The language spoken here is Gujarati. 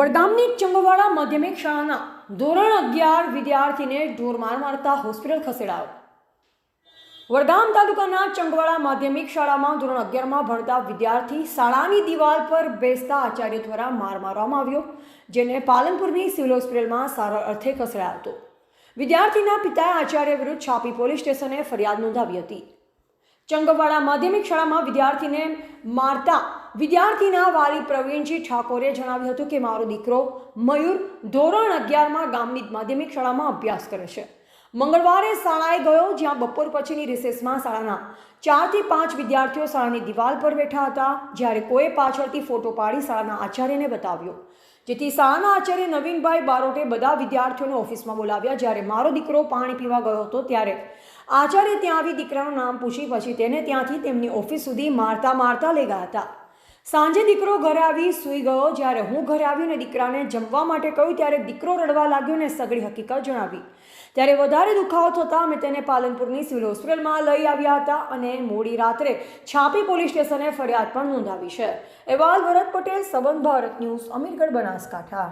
વડગામની ચંગવાડા માધ્યમિક શાળાના ધોરણ અગિયાર વિદ્યાર્થીને ઢોરમાર મારતા હોસ્પિટલ ખસેડાયો. વડગામ તાલુકાના ચંગવાડા માધ્યમિક શાળામાં ધોરણ અગિયારમાં ભણતા વિદ્યાર્થી શાળાની દિવાલ પર બેસતા આચાર્ય દ્વારા માર મારવામાં આવ્યો, જેને પાલનપુરની સિવિલ હોસ્પિટલમાં સારા અર્થે ખસેડાયો હતો. વિદ્યાર્થીના પિતાએ આચાર્ય વિરુદ્ધ છાપી પોલીસ સ્ટેશને ફરિયાદ નોંધાવી હતી. ચંગવાડા માધ્યમિક શાળામાં વિદ્યાર્થીને મારતા વિદ્યાર્થીના વાલી પ્રવીણજી ઠાકોરે જણાવ્યું હતું કે, મારો દીકરો મયુર ધોરણ અગિયારમાં ગામની માધ્યમિક શાળામાં અભ્યાસ કરે છે. મંગળવારે શાળાએ ગયો, જ્યાં બપોર પછીની રિસેસમાં શાળાના ચારથી પાંચ વિદ્યાર્થીઓ શાળાની દિવાલ પર બેઠા હતા, જ્યારે કોઈ પાછળથી ફોટો પાડી શાળાના આચાર્યને બતાવ્યો. જેથી શાળાના આચાર્ય નવીનભાઈ બારોટે બધા વિદ્યાર્થીઓને ઓફિસમાં બોલાવ્યા. જ્યારે મારો દીકરો પાણી પીવા ગયો હતો, ત્યારે આચાર્ય ત્યાં આવી દીકરાનું નામ પૂછી પછી તેને ત્યાંથી તેમની ઓફિસ સુધી મારતા મારતા લઈ ગયા હતા. સાંજે દીકરો ઘરે આવી સૂઈ ગયો. જ્યારે હું ઘરે આવી ને દીકરાને જમવા માટે કહ્યું, ત્યારે દીકરો રડવા લાગ્યો ને સગળી હકીકત જણાવી. ત્યારે વધારે દુખાવો થતાં અમે તેને પાલનપુરની સિવિલ હોસ્પિટલમાં લઈ આવ્યા હતા અને મોડી રાત્રે છાપી પોલીસ સ્ટેશને ફરિયાદ પણ નોંધાવી છે. અહેવાલ ભરત પટેલ, સંબંધ ભારત ન્યૂઝ, અમીરગઢ બનાસકાંઠા.